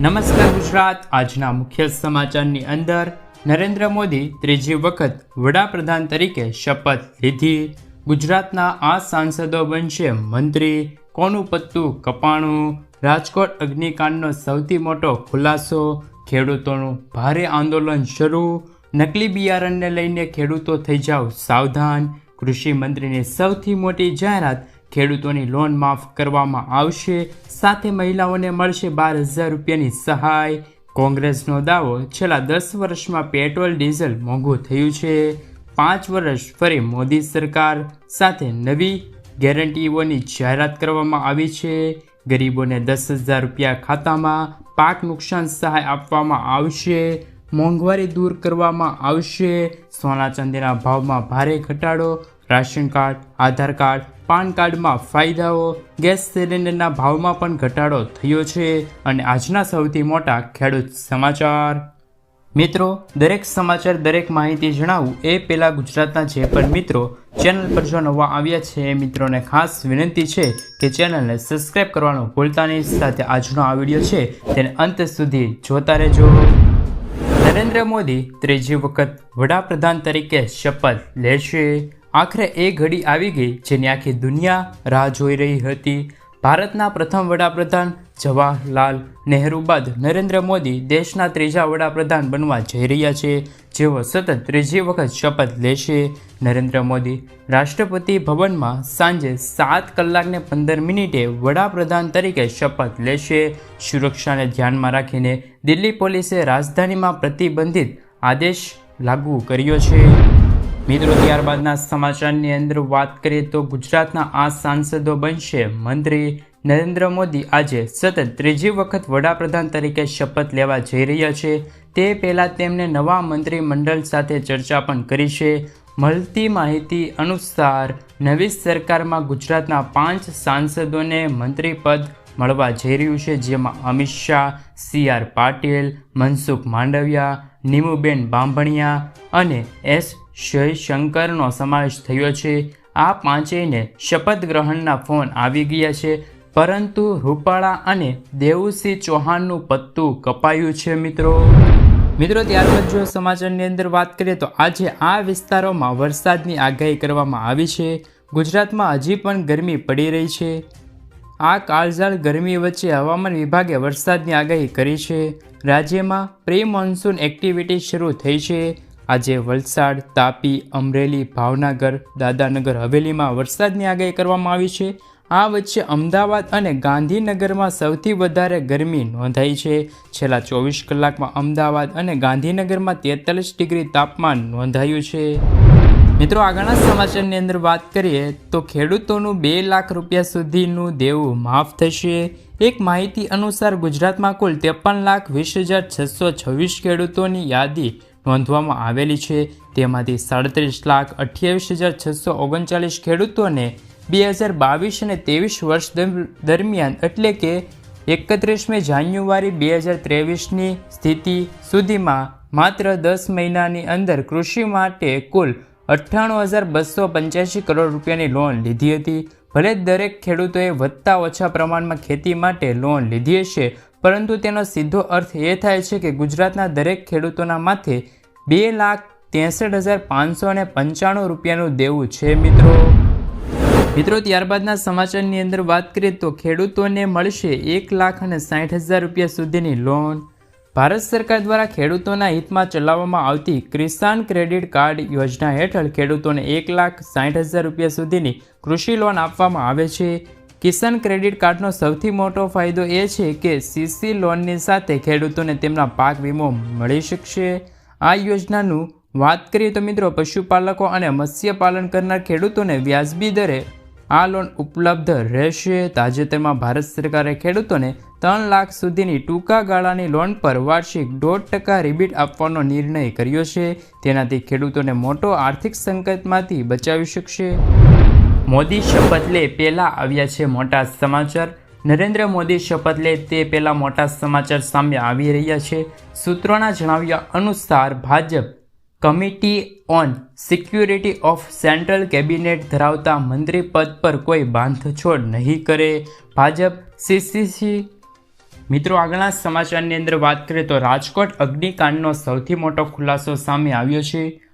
નમસ્કાર ગુજરાત. આજના મુખ્ય સમાચારની અંદર નરેન્દ્ર મોદી ત્રીજી વખત વડાપ્રધાન તરીકે શપથ લીધી. ગુજરાતના આ સાંસદો બનશે મંત્રી. કોનું પત્તું કપાણું? રાજકોટ અગ્નિકાંડનો સૌથી મોટો ખુલાસો? ખેડૂતોનું ભારે આંદોલન શરૂ. નકલી બિયારણને લઈને ખેડૂતો થઈ જાવ સાવધાન. કૃષિ મંત્રીની સૌથી મોટી જાહેરાત ખેડૂતોની લોન માફ કરવામાં આવશે. સાથે મહિલાઓને મળશે બાર હજાર રૂપિયાની સહાય. કોંગ્રેસનો દાવો, છેલ્લા દસ વર્ષમાં પેટ્રોલ, ડીઝલ મોંઘું થયું છે. પાંચ વર્ષ ફરી મોદી સરકાર સાથે નવી ગેરંટીઓની જાહેરાત કરવામાં આવી છે. ગરીબોને દસ હજાર રૂપિયા ખાતામાં પાક નુકસાન સહાય આપવામાં આવશે. મોંઘવારી દૂર કરવામાં આવશે. સોના ચાંદીના ભાવમાં ભારે ઘટાડો ration card, Aadhaar card, PAN કાર્ડમાં ફાયદાઓ, ગેસ સિલિન્ડરના ભાવમાં પણ ઘટાડો થયો છે અને આજના સૌથી મોટા ખેડૂત સમાચાર. મિત્રો, દરેક સમાચાર, દરેક માહિતી જણાવું એ પહેલાં ગુજરાતના જે પણ મિત્રો ચેનલ પર જો નવા આવ્યા છે, એ મિત્રોને ખાસ વિનંતી છે કે ચેનલને સબસ્ક્રાઈબ કરવાનું ભૂલતા નહીં. સાથે આજનો આ વીડિયો છે, તેને અંત સુધી જોતા રહેજો. નરેન્દ્ર મોદી ત્રીજી વખત વડાપ્રધાન તરીકે શપથ લેશે. આખરે એ ઘડી આવી ગઈ જેની આખી દુનિયા રાહ જોઈ રહી હતી. ભારતના પ્રથમ વડાપ્રધાન જવાહરલાલ નહેરુ બાદ નરેન્દ્ર મોદી દેશના ત્રીજા વડાપ્રધાન બનવા જઈ રહ્યા છે. જેઓ સતત ત્રીજી વખત શપથ લેશે. નરેન્દ્ર મોદી રાષ્ટ્રપતિ ભવનમાં સાંજે સાત કલાકને પંદર મિનિટે વડાપ્રધાન તરીકે શપથ લેશે. સુરક્ષાને ધ્યાનમાં રાખીને દિલ્હી પોલીસે રાજધાનીમાં પ્રતિબંધિત આદેશ લાગુ કર્યો છે. મિત્રો, ત્યારબાદના સમાચારની અંદર વાત કરીએ તો ગુજરાતના આ સાંસદો બનશે મંત્રી નરેન્દ્ર મોદી આજે સતત ત્રીજી વખત વડાપ્રધાન તરીકે શપથ લેવા જઈ રહ્યા છે. તે પહેલાં તેમને નવા મંત્રીમંડળ સાથે ચર્ચા પણ કરી છે. મળતી માહિતી અનુસાર નવી સરકારમાં ગુજરાતના પાંચ સાંસદોને મંત્રીપદ મળવા જઈ રહ્યું છે, જેમાં અમિત શાહ, સી આર પાટીલ, મનસુખ માંડવિયા, નીમુબેન બાંભણિયા અને એસ જયશંકરનો સમાવેશ થયો છે. આ પાંચેયને શપથ ગ્રહણના ફોન આવી ગયા છે. પરંતુ રૂપાળા અને દેવુસિંહ ચૌહાણનું પત્તું કપાયું છે, મિત્રો. મિત્રો, ત્યારબાદ જો સમાચારની અંદર વાત કરીએ તો આજે આ વિસ્તારોમાં વરસાદની આગાહી કરવામાં આવી છે. ગુજરાતમાં હજી પણ ગરમી પડી રહી છે. આ કાળઝાળ ગરમી વચ્ચે હવામાન વિભાગે વરસાદની આગાહી કરી છે. રાજ્યમાં પ્રી મોન્સૂન એક્ટિવિટી શરૂ થઈ છે. આજે વલસાડ, તાપી, અમરેલી, ભાવનગર, દાદાનગર હવેલીમાં વરસાદની આગાહી કરવામાં આવી છે. આ વચ્ચે અમદાવાદ અને ગાંધીનગરમાં સૌથી વધારે ગરમી નોંધાઈ છે. છેલ્લા ચોવીસ કલાકમાં અમદાવાદ અને ગાંધીનગરમાં તેતાલીસ ડિગ્રી તાપમાન નોંધાયું છે. મિત્રો, આગળના સમાચારની અંદર વાત કરીએ તો ખેડૂતોનું બે લાખ રૂપિયા સુધીનું દેવું માફ થશે. એક માહિતી અનુસાર ગુજરાતમાં કુલ ત્રેપન લાખ વીસ હજાર છસો છવ્વીસ ખેડૂતોની યાદી નોંધવામાં આવેલી છે. તેમાંથી સાડત્રીસ લાખ અઠ્યાવીસ હજાર છસો ઓગણચાલીસ ખેડૂતોને બે હજાર બાવીસ અને ત્રેવીસ વર્ષ દરમિયાન એટલે કે એકત્રીસમી જાન્યુઆરી બે હજાર ત્રેવીસની સ્થિતિ સુધીમાં માત્ર દસ મહિનાની અંદર કૃષિ માટે કુલ અઠ્ઠાણું હજાર બસો પંચ્યાસી કરોડ રૂપિયાની લોન લીધી હતી. ભલે દરેક ખેડૂતોએ વધતા ઓછા પ્રમાણમાં ખેતી માટે લોન લીધી હશે, પરંતુ તેનો સીધો અર્થ એ થાય છે કે ગુજરાતના દરેક ખેડૂતોના માથે બે લાખ ત્રેસઠ હજાર પાંચસો અને પંચાણું રૂપિયાનું દેવું છે, મિત્રો. મિત્રો, ત્યારબાદના સમાચારની અંદર વાત કરીએ તો ખેડૂતોને મળશે એક લાખ અને સાઠ હજાર રૂપિયા સુધીની લોન. ભારત સરકાર દ્વારા ખેડૂતોના હિતમાં ચલાવવામાં આવતી કિસાન ક્રેડિટ કાર્ડ યોજના હેઠળ ખેડૂતોને એક લાખ સાઠ હજાર રૂપિયા સુધીની કૃષિ લોન આપવામાં આવે છે. કિસાન ક્રેડિટ કાર્ડનો સૌથી મોટો ફાયદો એ છે કે સીસી લોનની સાથે ખેડૂતોને તેમના પાક વીમો મળી શકશે. આ યોજનાનું વાત કરીએ તો મિત્રો પશુપાલકો અને મત્સ્યપાલન કરનાર ખેડૂતોને વ્યાજબી દરે આ લોન ઉપલબ્ધ રહેશે. તાજેતરમાં ભારત સરકારે ખેડૂતોને ત્રણ લાખ સુધીની ટૂંકા ગાળાની લોન પર વાર્ષિક દોઢ ટકા રિબીટ આપવાનો નિર્ણય કર્યો છે. તેનાથી ખેડૂતોને મોટો આર્થિક સંકટમાંથી બચાવી શકશે. મોદી શપથ લે, પહેલાં આવ્યા છે મોટા સમાચાર. નરેન્દ્ર મોદી શપથ લે તે પહેલાં મોટા સમાચાર સામે આવી રહ્યા છે. સૂત્રોના જણાવ્યા અનુસાર, Bhajpa committee on security of central cabinet ધરાવતા મંત્રી પદ પર કોઈ બાંધછોડ નહીં કરે. ભાજપ સીસીસી મિત્રો, આગળના સમાચારની અંદર વાત કરીએ તો રાજકોટ અગ્નિકાંડનો સૌથી મોટો ખુલાસો સામે આવ્યો છે.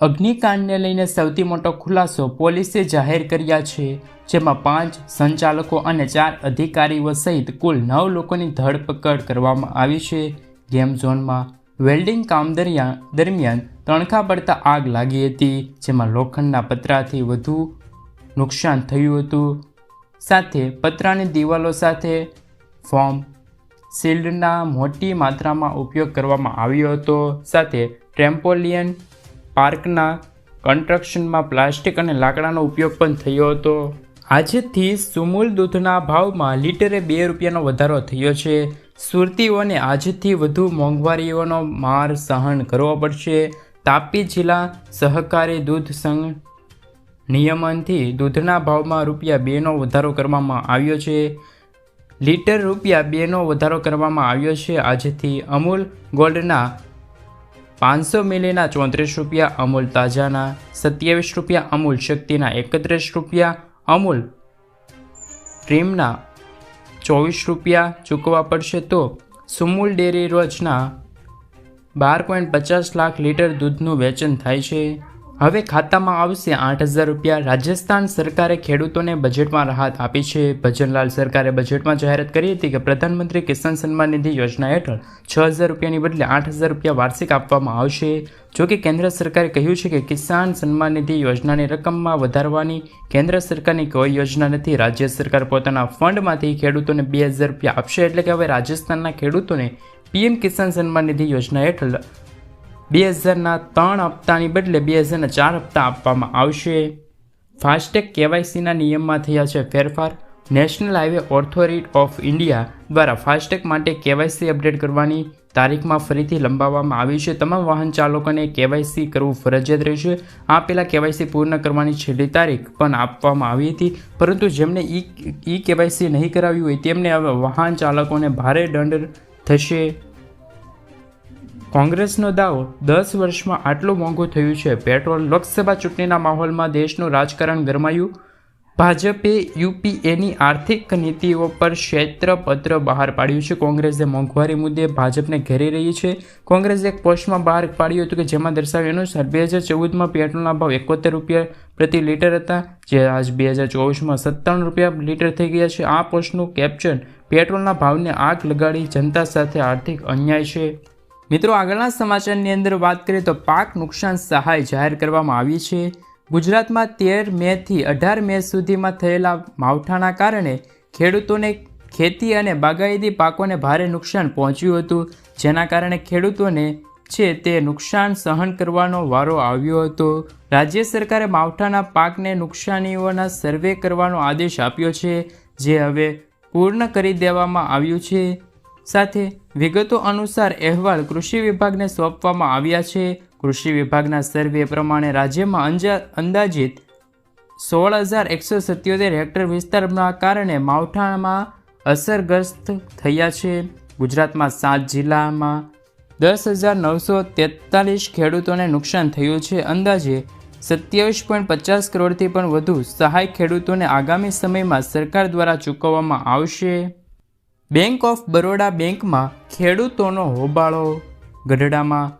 અગ્નિકાંડને લઈને સૌથી મોટો ખુલાસો પોલીસે જાહેર કર્યા છે, જેમાં પાંચ સંચાલકો અને ચાર અધિકારીઓ સહિત કુલ નવ લોકોની ધરપકડ કરવામાં આવી છે. ગેમ ઝોનમાં વેલ્ડિંગ કામ દરમિયાન તણખા પડતા આગ લાગી હતી, જેમાં લોખંડના પતરાથી વધુ નુકસાન થયું હતું. સાથે પતરાની દિવાલો સાથે ફોર્મ શિલ્ડના મોટી માત્રામાં ઉપયોગ કરવામાં આવ્યો હતો. સાથે ટ્રેમ્પોલિયન પાર્કના કન્સ્ટ્રક્શનમાં પ્લાસ્ટિક અને લાકડાનો ઉપયોગ પણ થયો હતો. આજથી સુમૂલ દૂધના ભાવમાં લીટરે બે રૂપિયાનો વધારો થયો છે. સુરતીઓને આજથી વધુ મોંઘવારીઓનો માર સહન કરવો પડશે. તાપી જિલ્લા સહકારી દૂધ સંઘ નિયમનથી દૂધના ભાવમાં રૂપિયા બેનો વધારો કરવામાં આવ્યો છે. લીટર રૂપિયા બેનો વધારો કરવામાં આવ્યો છે. આજથી અમૂલ ગોલ્ડના પાંચસો મિલીના ચોત્રીસ રૂપિયા અમૂલ તાજાના, સત્યાવીસ રૂપિયા અમૂલ શક્તિના, એકત્રીસ રૂપિયા અમૂલ ક્રીમના ચોવીસ રૂપિયા ચૂકવવા પડશે તો સુમૂલ ડેરી રોજના બાર પોઈન્ટ પચાસ લાખ લીટર દૂધનું વેચાણ થાય છે. હવે ખાતામાં આવશે આઠ હજાર રૂપિયા. રાજસ્થાન સરકારે ખેડૂતોને બજેટમાં રાહત આપી છે. ભજનલાલ સરકારે બજેટમાં જાહેરાત કરી હતી કે પ્રધાનમંત્રી કિસાન સન્માન નિધિ યોજના હેઠળ છ હજાર રૂપિયાની બદલે આઠ હજાર રૂપિયા વાર્ષિક આપવામાં આવશે. જો કે કેન્દ્ર સરકારે કહ્યું છે કે કિસાન સન્માન નિધિ યોજનાની રકમમાં વધારવાની કેન્દ્ર સરકારની કોઈ યોજના નથી. રાજ્ય સરકાર પોતાના ફંડમાંથી ખેડૂતોને બે હજાર રૂપિયા આપશે. એટલે કે હવે રાજસ્થાનના ખેડૂતોને પીએમ કિસાન સન્માન નિધિ યોજના હેઠળ બે હજારના ત્રણ હપ્તાની બદલે બે હજારના ચાર હપ્તા આપવામાં આવશે. ફાસ્ટેગ કેવાયસીના નિયમમાં થયા છે ફેરફાર. National highway authority of India દ્વારા ફાસ્ટેગ માટે કેવાયસી અપડેટ કરવાની તારીખમાં ફરીથી લંબાવવામાં આવી છે. તમામ વાહન ચાલકોને કેવાયસી કરવું ફરજિયાત રહેશે. આ પહેલાં કેવાયસી પૂર્ણ કરવાની છેલ્લી તારીખ પણ આપવામાં આવી હતી. પરંતુ જેમને ઈ ઈ કેવાયસી નહીં કરાવ્યું હોય તેમને હવે વાહન ચાલકોને ભારે દંડ થશે. કોંગ્રેસનો દાવો દસ વર્ષમાં આટલું મોંઘું થયું છે. પેટ્રોલ, લોકસભા ચૂંટણીના માહોલમાં દેશનું રાજકારણ ગરમાયું. ભાજપે યુપીએની આર્થિક નીતિઓ પર ક્ષેત્રપત્ર બહાર પાડ્યું છે. કોંગ્રેસે મોંઘવારી મુદ્દે ભાજપને ઘેરી રહી છે. કોંગ્રેસે એક પોસ્ટમાં બહાર પાડ્યું હતું કે જેમાં દર્શાવ્યું અનુસાર બે હજાર ચૌદમાં પેટ્રોલના ભાવ એકોતેર રૂપિયા પ્રતિ લીટર હતા. જે આજ બે હજાર ચોવીસમાં સત્તાણું રૂપિયા લીટર થઈ ગયા છે. આ પોસ્ટનું કેપ્શન પેટ્રોલના ભાવને આગ લગાડી જનતા સાથે આર્થિક અન્યાય છે. મિત્રો, આગળના સમાચારની અંદર વાત કરીએ તો પાક નુકસાન સહાય જાહેર કરવામાં આવી છે. ગુજરાતમાં તેર મેથી અઢાર મે સુધીમાં થયેલા માવઠાના કારણે ખેડૂતોને ખેતી અને બાગાયતી પાકોને ભારે નુકસાન પહોંચ્યું હતું, જેના કારણે ખેડૂતોને છે તે નુકસાન સહન કરવાનો વારો આવ્યો હતો. રાજ્ય સરકારે માવઠાના પાકને નુકસાનીઓના સર્વે કરવાનો આદેશ આપ્યો છે, જે હવે પૂર્ણ કરી દેવામાં આવ્યું છે. સાથે વિગતો અનુસાર અહેવાલ કૃષિ વિભાગને સોંપવામાં આવ્યા છે. કૃષિ વિભાગના સર્વે પ્રમાણે રાજ્યમાં અંદાજિત સોળ હજાર એકસો સત્યોતેર હેક્ટર વિસ્તારના કારણે માવઠામાં અસરગ્રસ્ત થયા છે. ગુજરાતમાં સાત જિલ્લામાં દસ હજાર નવસો તેતાલીસ ખેડૂતોને નુકસાન થયું છે. અંદાજે સત્યાવીસ પોઈન્ટ પચાસ કરોડથી પણ વધુ સહાય ખેડૂતોને આગામી સમયમાં સરકાર દ્વારા ચૂકવવામાં આવશે. બેંક ઓફ બરોડા બેંકમાં ખેડૂતોનો હોબાળો. ગઢડામાં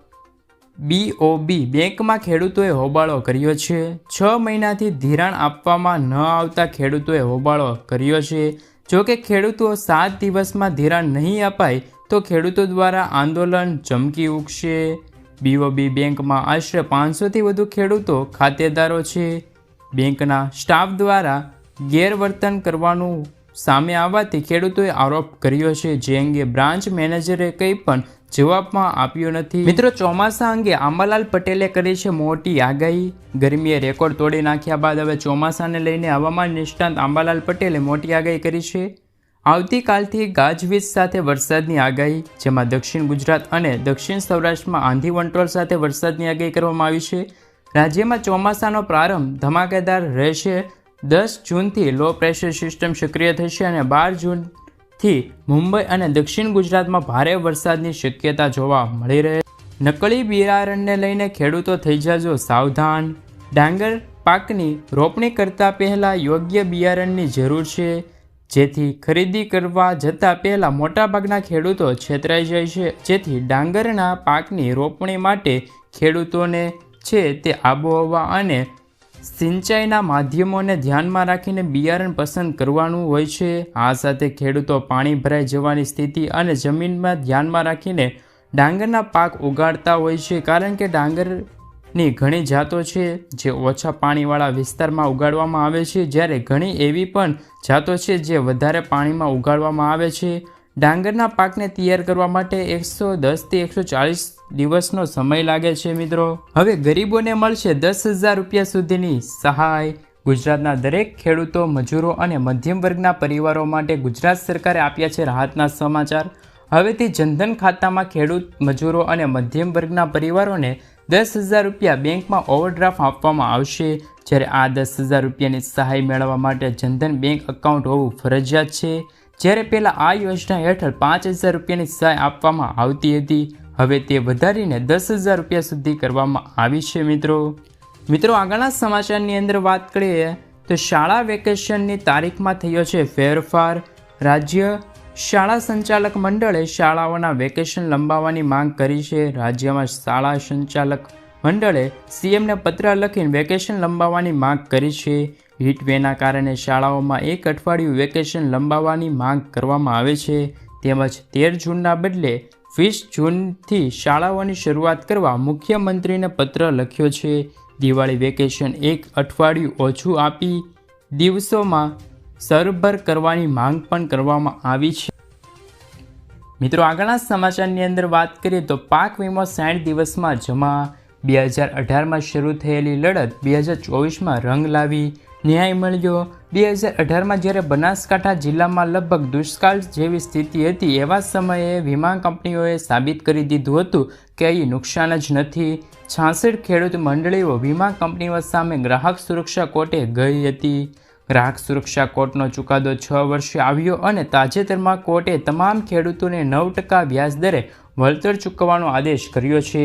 બીઓબી બેંકમાં ખેડૂતોએ હોબાળો કર્યો છે. છ મહિનાથી ધિરાણ આપવામાં ન આવતા ખેડૂતોએ હોબાળો કર્યો છે. જો કે ખેડૂતો સાત દિવસમાં ધિરાણ નહીં અપાય, તો ખેડૂતો દ્વારા આંદોલન ચમકી ઉઠશે. બીઓબી બેંકમાં આશરે પાંચસોથી વધુ ખેડૂતો ખાતેદારો છે. બેંકના સ્ટાફ દ્વારા ગેરવર્તન કરવાનું સામે આવવાથી ખેડૂતોએ આરોપ કર્યો છે, જે અંગે બ્રાન્ચ મેનેજરે કંઈ પણ જવાબમાં આપ્યો નથી. મિત્રો, ચોમાસા અંગે આંબાલાલ પટેલે કરી છે મોટી આગાહી. ગરમીએ રેકોર્ડ તોડી નાખ્યા બાદ હવે ચોમાસાને લઈને હવામાન નિષ્ણાંત આંબાલાલ પટેલે મોટી આગાહી કરી છે. આવતીકાલથી ગાજવીજ સાથે વરસાદની આગાહી, જેમાં દક્ષિણ ગુજરાત અને દક્ષિણ સૌરાષ્ટ્રમાં આંધી વંટોળ સાથે વરસાદની આગાહી કરવામાં આવી છે. રાજ્યમાં ચોમાસાનો પ્રારંભ ધમાકેદાર રહેશે. દસ જૂનથી લો પ્રેશર સિસ્ટમ સક્રિય થશે અને બાર જૂનથી મુંબઈ અને દક્ષિણ ગુજરાતમાં ભારે વરસાદની શક્યતા જોવા મળી રહે નકલી બિયારણને લઈને ખેડૂતો થઈ જાજો સાવધાન. ડાંગર પાકની રોપણી કરતા પહેલાં યોગ્ય બિયારણની જરૂર છે. જેથી ખરીદી કરવા જતાં પહેલાં મોટાભાગના ખેડૂતો છેતરાઈ જાય છે. જેથી ડાંગરના પાકની રોપણી માટે ખેડૂતોને છે તે આબોહવા અને સિંચાઈના માધ્યમોને ધ્યાનમાં રાખીને બિયારણ પસંદ કરવાનું હોય છે. આ સાથે ખેડૂતો પાણી ભરાઈ જવાની સ્થિતિ અને જમીનમાં ધ્યાનમાં રાખીને ડાંગરના પાક ઉગાડતા હોય છે, કારણ કે ડાંગરની ઘણી જાતો છે જે ઓછા પાણીવાળા વિસ્તારમાં ઉગાડવામાં આવે છે, જ્યારે ઘણી એવી પણ જાતો છે જે વધારે પાણીમાં ઉગાડવામાં આવે છે. ડાંગરના પાકને તૈયાર કરવા માટે એકસો દસથી એકસો ચાલીસ દિવસનો સમય લાગે છે, મિત્રો. હવે ગરીબોને મળશે દસ હજાર રૂપિયા સુધીની સહાય. ગુજરાતના દરેક ખેડૂતો, મજૂરો અને મધ્યમ વર્ગના પરિવારો માટે ગુજરાત સરકારે આપ્યા છે રાહતના સમાચાર. હવેથી જનધન ખાતામાં ખેડૂત, મજૂરો અને મધ્યમ વર્ગના પરિવારોને દસ હજાર રૂપિયા બેંકમાં ઓવરડ્રાફ્ટ આપવામાં આવશે. જ્યારે આ દસ હજાર રૂપિયાની સહાય મેળવવા માટે જનધન બેંક એકાઉન્ટ હોવું ફરજિયાત છે. જ્યારે પહેલાં આ યોજના હેઠળ પાંચ હજાર રૂપિયાની સહાય આપવામાં આવતી હતી. હવે તે વધારીને દસ હજાર રૂપિયા સુધી કરવામાં આવી છે, મિત્રો. મિત્રો, આગળના સમાચારની અંદર વાત કરીએ તો શાળા વેકેશનની તારીખમાં થયો છે ફેરફાર. રાજ્ય શાળા સંચાલક મંડળે શાળાઓના વેકેશન લંબાવવાની માંગ કરી છે. રાજ્યમાં શાળા સંચાલક મંડળે સીએમને પત્ર લખીને વેકેશન લંબાવવાની માંગ કરી છે. હીટવેના કારણે શાળાઓમાં એક અઠવાડિયું વેકેશન લંબાવવાની માંગ કરવામાં આવે છે. તેમજ તેર જૂનના બદલે વીસ જૂનથી શાળાઓની શરૂઆત કરવા મુખ્યમંત્રીને પત્ર લખ્યો છે. દિવાળી વેકેશન એક અઠવાડિયું ઓછું આપી દિવસોમાં સરભર કરવાની માંગ પણ કરવામાં આવી છે. મિત્રો, આગળના સમાચારની અંદર વાત કરીએ તો પાક વીમો સાઠ દિવસમાં જમા. બે હજાર અઢારમાં શરૂ થયેલી લડત બે હજાર ચોવીસમાં રંગ લાવી ન્યાય મળ્યો. બે હજાર અઢારમાં જ્યારે બનાસકાંઠા જિલ્લામાં લગભગ દુષ્કાળ જેવી સ્થિતિ હતી, એવા સમયે વીમા કંપનીઓએ સાબિત કરી દીધું હતું કે અહીં નુકસાન જ નથી. છાસઠ ખેડૂત મંડળીઓ વીમા કંપનીઓ સામે ગ્રાહક સુરક્ષા કોર્ટે ગઈ હતી. ગ્રાહક સુરક્ષા કોર્ટનો ચુકાદો છ વર્ષે આવ્યો અને તાજેતરમાં કોર્ટે તમામ ખેડૂતોને નવ ટકા વ્યાજ દરે વળતર ચૂકવવાનો આદેશ કર્યો છે.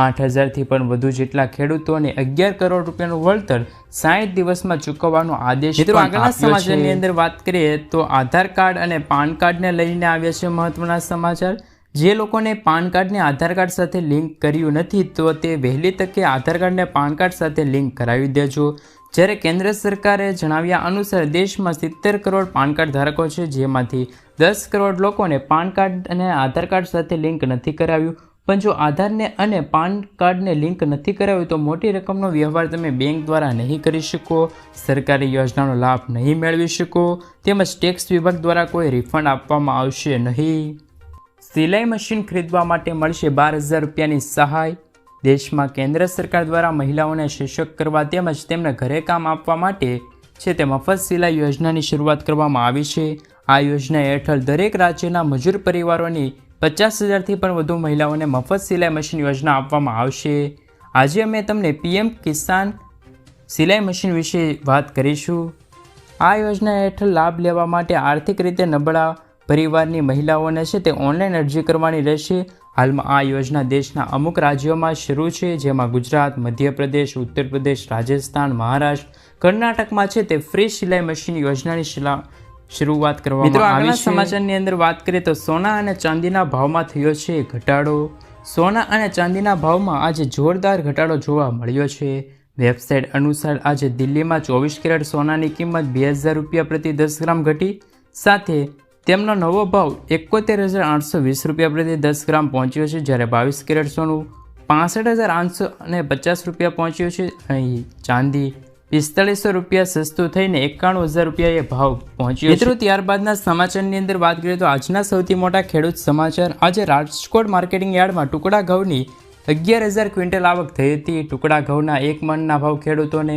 આઠ હજારથી પણ વધુ જેટલા ખેડૂતોને અગિયાર કરોડ રૂપિયાનું વળતર સાઠ દિવસમાં ચૂકવવાનો આદેશ મિત્રો આગળના સમાચારની અંદર વાત કરીએ તો આધાર કાર્ડ અને પાન કાર્ડને લઈને આવ્યા છે મહત્વના સમાચાર. જે લોકોને પાન કાર્ડને આધાર કાર્ડ સાથે લિંક કર્યું નથી તો તે વહેલી તકે આધાર કાર્ડને પાન કાર્ડ સાથે લિંક કરાવી દેજો. જ્યારે કેન્દ્ર સરકારે જણાવ્યા અનુસાર દેશમાં સિત્તેર કરોડ પાન કાર્ડ ધારકો છે જેમાંથી દસ કરોડ લોકોને પાન કાર્ડ અને આધાર કાર્ડ સાથે લિંક નથી કરાવ્યું. પણ જો આધારને અને પાન કાર્ડને લિંક નથી કરાવ્યું તો મોટી રકમનો વ્યવહાર તમે બેંક દ્વારા નહીં કરી શકો, સરકારી યોજનાનો લાભ નહીં મેળવી શકો, તેમજ ટેક્સ વિભાગ દ્વારા કોઈ રિફંડ આપવામાં આવશે નહીં. સિલાઈ મશીન ખરીદવા માટે મળશે બાર હજાર રૂપિયાની સહાય. દેશમાં કેન્દ્ર સરકાર દ્વારા મહિલાઓને શિક્ષક કરવા તેમજ તેમને ઘરે કામ આપવા માટે છે તે મફત સિલાઈ યોજનાની શરૂઆત કરવામાં આવી છે. આ યોજના હેઠળ દરેક રાજ્યના મજૂર પરિવારોની પચાસ હજારથી પણ વધુ મહિલાઓને મફત સિલાઈ મશીન યોજના આપવામાં આવશે. આજે અમે તમને પીએમ કિસાન સિલાઈ મશીન વિશે વાત કરીશું. આ યોજના હેઠળ લાભ લેવા માટે આર્થિક રીતે નબળા પરિવારની મહિલાઓને છે તે ઓનલાઈન અરજી કરવાની રહેશે. હાલમાં આ યોજના દેશના અમુક રાજ્યોમાં શરૂ છે, જેમાં ગુજરાત, મધ્યપ્રદેશ ઉત્તર પ્રદેશ રાજસ્થાન, મહારાષ્ટ્ર, કર્ણાટકમાં છે તે ફ્રી સિલાઈ મશીન યોજનાની શરૂઆત કરવામાં આવી છે. સમાચારની અંદર વાત કરીએ તો સોના અને ચાંદીના ભાવમાં થયો છે ઘટાડો. સોના અને ચાંદીના ભાવમાં આજે જોરદાર ઘટાડો જોવા મળ્યો છે. વેબસાઇટ અનુસાર આજે દિલ્હીમાં ચોવીસ કેરેટ સોનાની કિંમત બે હજાર રૂપિયા પ્રતિ દસ ગ્રામ ઘટી સાથે તેમનો નવો ભાવ એકોતેર હજાર આઠસો વીસ રૂપિયા પ્રતિ દસ ગ્રામ પહોંચ્યો છે જ્યારે બાવીસ કેરેટ સોનું પાસઠ હજાર આઠસો અને પચાસ રૂપિયા પહોંચ્યો છે. અહીં ચાંદી પિસ્તાળીસો રૂપિયા સસ્તું થઈને એકાણું હજાર રૂપિયા એ ભાવ પહોંચ્યો મિત્રો, ત્યારબાદના સમાચારની અંદર વાત કરીએ તો આજના સૌથી મોટા ખેડૂત સમાચાર. આજે રાજકોટ માર્કેટિંગ યાર્ડમાં ટુકડા ઘઉંની અગિયાર હજાર ક્વિન્ટલ આવક થઈ હતી. ટુકડા ઘઉંના એક મણના ભાવ ખેડૂતોને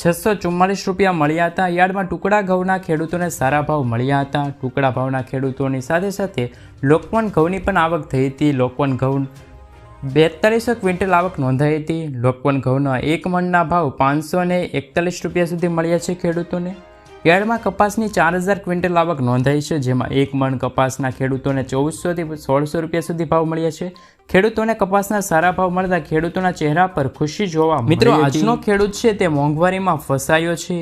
છસો ચુમ્માલીસ રૂપિયા મળ્યા હતા. યાર્ડમાં ટુકડા ઘઉંના ખેડૂતોને સારા ભાવ મળ્યા હતા. ટુકડા ભાવના ખેડૂતોની સાથે સાથે લોકવન ઘઉંની પણ આવક થઈ હતી. લોકવન ઘઉં બેતાલીસો ક્વિન્ટલ આવક નોંધાઈ હતી. લોકવન ઘઉંના એક મણના ભાવ પાંચસો ને એકતાલીસ રૂપિયા સુધી મળ્યા છે ખેડૂતોને. યાર્ડમાં કપાસની ચાર હજાર ક્વિન્ટલ આવક નોંધાઈ છે જેમાં એક મણ કપાસના ખેડૂતોને ચૌદસોથી સોળસો રૂપિયા સુધી ભાવ મળ્યા છે. ખેડૂતોને કપાસના સારા ભાવ મળતા ખેડૂતોના ચહેરા પર ખુશી જોવા મિત્રો આજનો ખેડૂત છે તે મોંઘવારીમાં ફસાયો છે.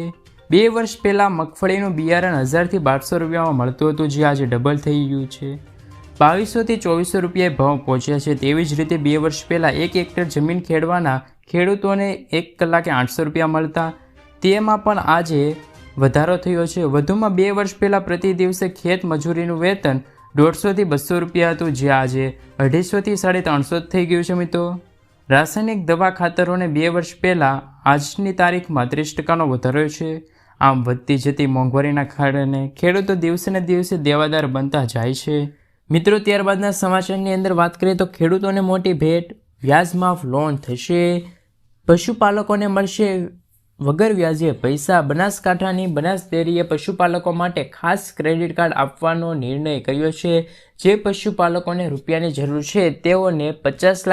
બે વર્ષ પહેલાં મગફળીનું બિયારણ હજારથી બારસો રૂપિયામાં મળતું હતું જે આજે ડબલ થઈ ગયું છે. બાવીસોથી ચોવીસો રૂપિયાએ ભાવ પહોંચ્યા છે. તેવી જ રીતે બે વર્ષ પહેલાં એક હેક્ટર જમીન ખેડવાના ખેડૂતોને એક કલાકે આઠસો રૂપિયા મળતા. તેમાં પણ આજે વધારો થયો છે. વધુમાં બે વર્ષ પહેલાં પ્રતિ દિવસે ખેત મજૂરીનું વેતન દોઢસોથી બસો રૂપિયા હતું, જે આજે અઢીસોથી સાડી ત્રણસો થઈ ગયું છે મિત્રો. રાસાયણિક દવા ખાતરોને બે વર્ષ પહેલાં આજની તારીખમાં ત્રીસ ટકાનો વધારો છે. આમ વધતી જતી મોંઘવારીના કારણે ખેડૂતો દિવસે ને દિવસે દેવાદાર બનતા જાય છે. મિત્રો, ત્યારબાદના સમાચારની અંદર વાત કરીએ તો ખેડૂતોને મોટી ભેટ વ્યાજ માફ લોન થશે. પશુપાલકોને મળશે વગર વ્યાજે પૈસા. બનાસકાંઠાની બનાસ ડેરીએ પશુપાલકો માટે ખાસ ક્રેડિટ કાર્ડ આપવાનો નિર્ણય કર્યો છે. જે પશુપાલકોને રૂપિયાની જરૂર છે, તેઓને પચાસ લાખ